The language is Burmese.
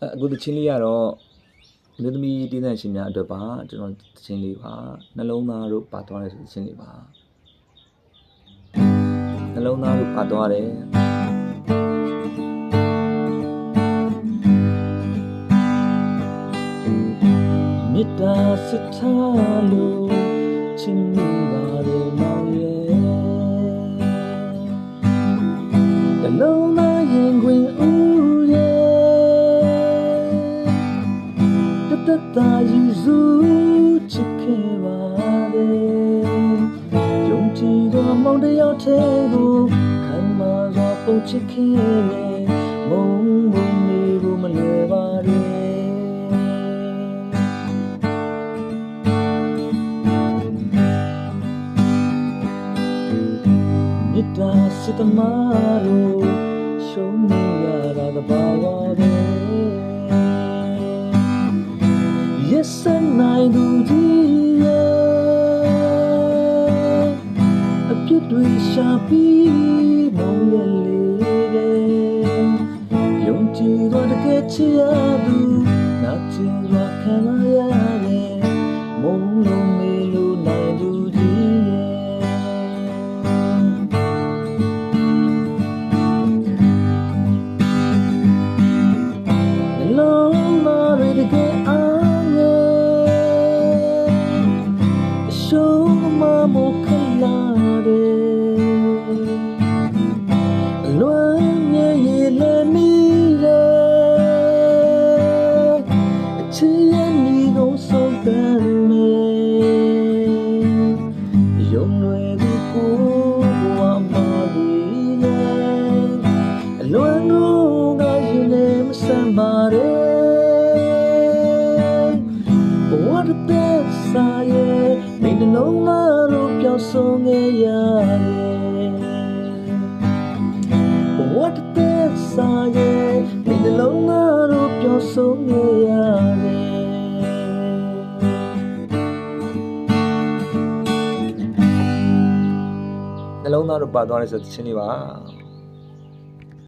အဲအခုတချင်းလေးကတော့မြေသမီးတင်းတဲ့ရှင်များအတွက်ပါကျွန်တော်တချင်းလေးပါနှလုံးသားတို့ပါသွားတယ်ဆိုတချင်းလေးပါနှလုံးသားတို့ပါသွားတယ်မေတ္တာစစ်ထားလို့ချစ်မိပါတယ်မောင်ရဲ့နှလုံးသား တတတာယူစုချစ်ခဲ့ပါတယ်ယုံကြည်သောမောင်တယောက်ထဲကိုခံမာစွာပုံချစ်ခဲ့တယ်မုံမုံနေကိုမလွယ်ပါတယ်မေတ္တာစိတ်သမားတို့ရှုံးနေရတာတဘာဝ စ်တွေရှာပြီးမောင်ရဲ့လေးတဲ့ယုံကြည်သောတကယ်ချစ်ရသူနာကျင်ရခံရရတယ်မုန်းလို့မေလို့နိုင်သူကြီးရဲ့နှလုံးသားတွေတကယ်အားငယ်အရှုံးမမခလာ တယ်အလွမ်းမြဲရည်လည်းမီးတယ်အချစ်ရဲ့ညီကုန်ဆုံးတမ်းမယ်ယုံလွယ်သူကိုဘဝမှာလေးရဲ့အလွန်ကိုငါရင်ထဲမဆန်ပါတဲ့ဘဝတစ်သက်စာရဲ့မိ နှလုံးသားလို့ပြောင်းဆုံးခဲ့ရတယ်ဘဝတစ်သက်စာရဲ့မိနှလုံးသားလို့ပြောင်းဆုံးခဲ့ရတယ်နှလုံးသားတို့ပါသွားတယ်ဆိုတဲ့ချင်းလေးပါ